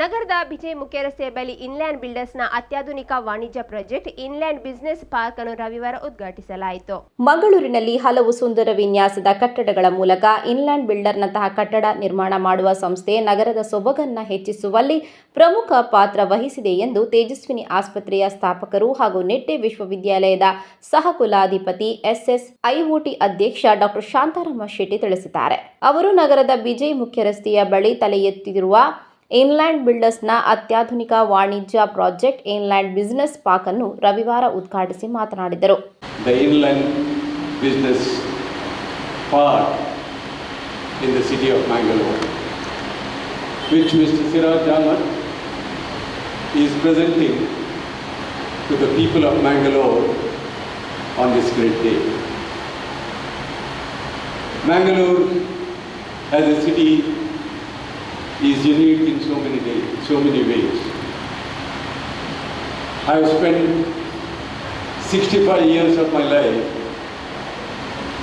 ನಗರದ ವಿಜಯ್ ಮುಖ್ಯ ರಸ್ತೆಯ ಬಳಿ ಇನ್ಲ್ಯಾಂಡ್ ಬಿಲ್ಡರ್ಸ್ನ ಅತ್ಯಾಧುನಿಕ ವಾಣಿಜ್ಯ ಪ್ರಾಜೆಕ್ಟ್ ಇನ್ಲ್ಯಾಂಡ್ ಬಿಸಿನೆಸ್ ಪಾರ್ಕ್ ಅನ್ನು ರವಿವಾರ ಉದ್ಘಾಟಿಸಲಾಯಿತು. ಮಂಗಳೂರಿನಲ್ಲಿ ಹಲವು ಸುಂದರ ವಿನ್ಯಾಸದ ಕಟ್ಟಡಗಳ ಮೂಲಕ ಇನ್ಲ್ಯಾಂಡ್ ಬಿಲ್ಡರ್ನಂತಹ ಕಟ್ಟಡ ನಿರ್ಮಾಣ ಮಾಡುವ ಸಂಸ್ಥೆ ನಗರದ ಸೊಬಗನ್ನ ಹೆಚ್ಚಿಸುವಲ್ಲಿ ಪ್ರಮುಖ ಪಾತ್ರ ವಹಿಸಿದೆ ಎಂದು ತೇಜಸ್ವಿನಿ ಆಸ್ಪತ್ರೆಯ ಸ್ಥಾಪಕರು ಹಾಗೂ ನೆಟ್ಟೆ ವಿಶ್ವವಿದ್ಯಾಲಯದ ಸಹಕುಲಾಧಿಪತಿ ಎಸ್ಎಸ್ ಐಒಟಿ ಅಧ್ಯಕ್ಷ ಡಾಕ್ಟರ್ ಶಾಂತಾರಾಮ ಶೆಟ್ಟಿ ತಿಳಿಸಿದ್ದಾರೆ. ಅವರು ನಗರದ ವಿಜಯ್ ಮುಖ್ಯ ರಸ್ತೆಯ ಬಳಿ ತಲೆ ಎತ್ತಿರುವ ಇನ್ಲ್ಯಾಂಡ್ ಬಿಲ್ಡರ್ಸ್ನ ಅತ್ಯಾಧುನಿಕ ವಾಣಿಜ್ಯ ಪ್ರಾಜೆಕ್ಟ್ ಇನ್ಲ್ಯಾಂಡ್ ಬಿಸ್ನೆಸ್ ಪಾರ್ಕ್ ಅನ್ನು ರವಿವಾರ ಉದ್ಘಾಟಿಸಿ ಮಾತನಾಡಿದರು. The inland business park in the city of is presenting to on this great day is unique in so many days, so many ways. I have spent 65 years of my life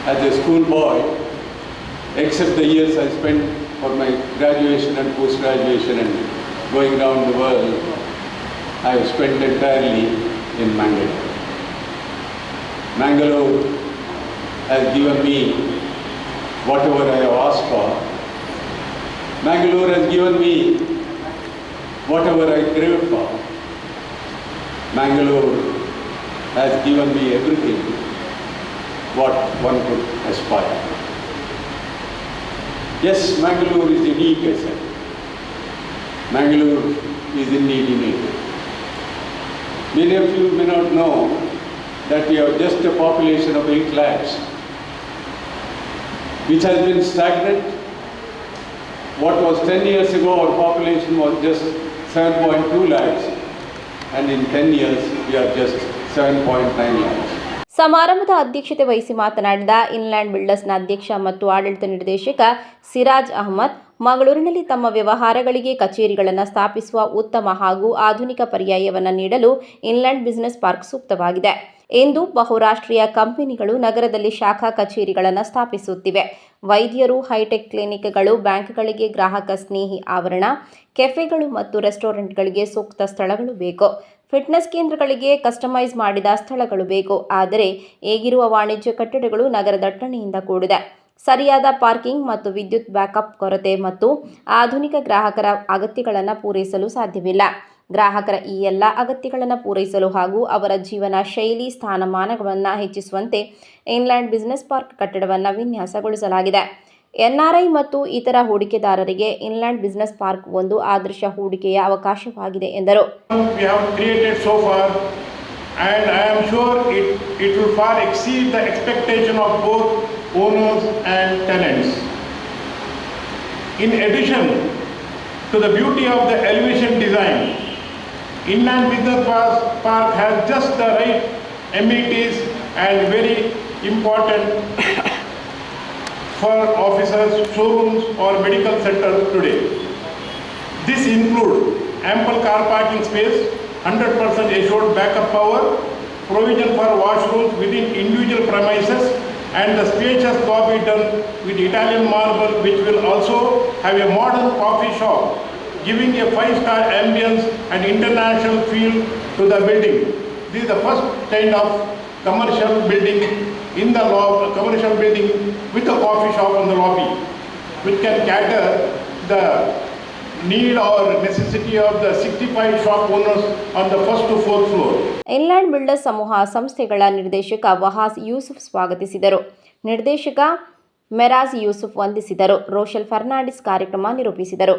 as a schoolboy, except the years I spent for my graduation and post-graduation and going around the world, I have spent entirely in Mangalore. Mangalore has given me whatever I have asked for. Mangalore has given me whatever I craved for. Mangalore has given me everything what one could aspire. Yes, Mangalore is unique, I said. Mangalore is indeed unique. Many of you may not know that we have just a population of 8 lakhs, which has been stagnant. What was 10 years ago, our population was just 7.2 lakhs, and in 10 years, we are just 7.9 lakhs. ಸಮಾರಂಭದ ಅಧ್ಯಕ್ಷತೆ ವಹಿಸಿ ಮಾತನಾಡಿದ inland ಬಿಲ್ಡರ್ಸ್ನ ಅಧ್ಯಕ್ಷ ಮತ್ತು ಆಡಳಿತ ನಿರ್ದೇಶಕ ಸಿರಾಜ್ ಅಹಮದ್ ಮಂಗಳೂರಿನಲ್ಲಿ ತಮ್ಮ ವ್ಯವಹಾರಗಳಿಗೆ ಕಚೇರಿಗಳನ್ನು ಸ್ಥಾಪಿಸುವ ಉತ್ತಮ ಹಾಗೂ ಆಧುನಿಕ ಪರ್ಯಾಯವನ್ನು ನೀಡಲು ಇನ್ಲ್ಯಾಂಡ್ ಬಿಸಿನೆಸ್ ಪಾರ್ಕ್ ಸೂಕ್ತವಾಗಿದೆ ಎಂದು ಬಹುರಾಷ್ಟ್ರೀಯ ಕಂಪನಿಗಳು ನಗರದಲ್ಲಿ ಶಾಖಾ ಕಚೇರಿಗಳನ್ನು ಸ್ಥಾಪಿಸುತ್ತಿವೆ. ವೈದ್ಯರು, ಹೈಟೆಕ್ ಕ್ಲಿನಿಕ್ಗಳು, ಬ್ಯಾಂಕ್ಗಳಿಗೆ ಗ್ರಾಹಕ ಸ್ನೇಹಿ ಆವರಣ, ಕೆಫೆಗಳು ಮತ್ತು ರೆಸ್ಟೋರೆಂಟ್ಗಳಿಗೆ ಸೂಕ್ತ ಸ್ಥಳಗಳು ಬೇಕು. ಫಿಟ್ನೆಸ್ ಕೇಂದ್ರಗಳಿಗೆ ಕಸ್ಟಮೈಸ್ ಮಾಡಿದ ಸ್ಥಳಗಳು ಬೇಕು. ಆದರೆ ಈಗಿರುವ ವಾಣಿಜ್ಯ ಕಟ್ಟಡಗಳು ನಗರ ದಟ್ಟಣೆಯಿಂದ ಕೂಡಿದೆ. ಸರಿಯಾದ ಪಾರ್ಕಿಂಗ್ ಮತ್ತು ವಿದ್ಯುತ್ ಬ್ಯಾಕಪ್ ಕೊರತೆ ಮತ್ತು ಆಧುನಿಕ ಗ್ರಾಹಕರ ಅಗತ್ಯಗಳನ್ನು ಪೂರೈಸಲು ಸಾಧ್ಯವಿಲ್ಲ. ಗ್ರಾಹಕರ ಈ ಎಲ್ಲ ಅಗತ್ಯಗಳನ್ನು ಪೂರೈಸಲು ಹಾಗೂ ಅವರ ಜೀವನ ಶೈಲಿ ಸ್ಥಾನಮಾನಗಳನ್ನು ಹೆಚ್ಚಿಸುವಂತೆ ಇನ್ಲ್ಯಾಂಡ್ ಬಿಸಿನೆಸ್ ಪಾರ್ಕ್ ಕಟ್ಟಡವನ್ನು ವಿನ್ಯಾಸಗೊಳಿಸಲಾಗಿದೆ ಎನ್ಆರ್ಐ ಮತ್ತು ಇತರ ಹೂಡಿಕೆದಾರರಿಗೆ ಇನ್ಲ್ಯಾಂಡ್ ಬಿಸಿನೆಸ್ ಪಾರ್ಕ್ ಒಂದು ಆದರ್ಶ ಹೂಡಿಕೆಯ ಅವಕಾಶವಾಗಿದೆ ಎಂದರು and I am sure it, it will far exceed the expectation of both owners and tenants. In addition to the beauty of the elevation design, Inland Business Park has just the right amenities and very important for offices, showrooms or medical centers today. This includes ample car parking space, 100% assured backup power, provision for washrooms within individual premises, and the spacious lobby done with Italian marble, which will also have a modern coffee shop, giving a five-star ambience and international feel to the building. This is the first kind of commercial building in the lobby, commercial building with a coffee shop on the lobby, which can cater the need or necessity of the 65 shop owners on the first to fourth floor. Inland Builders ಸಮೂಹ ಸಂಸ್ಥೆಗಳ ನಿರ್ದೇಶಕ ವಹಾಸ್ ಯೂಸುಫ್ ಸ್ವಾಗತಿಸಿದರು ನಿರ್ದೇಶಕ ಮೆರಾಜ್ ಯೂಸುಫ್ ವಂದಿಸಿದರು ರೋಷಲ್ ಫರ್ನಾಂಡಿಸ್ ಕಾರ್ಯಕ್ರಮ ನಿರೂಪಿಸಿದರು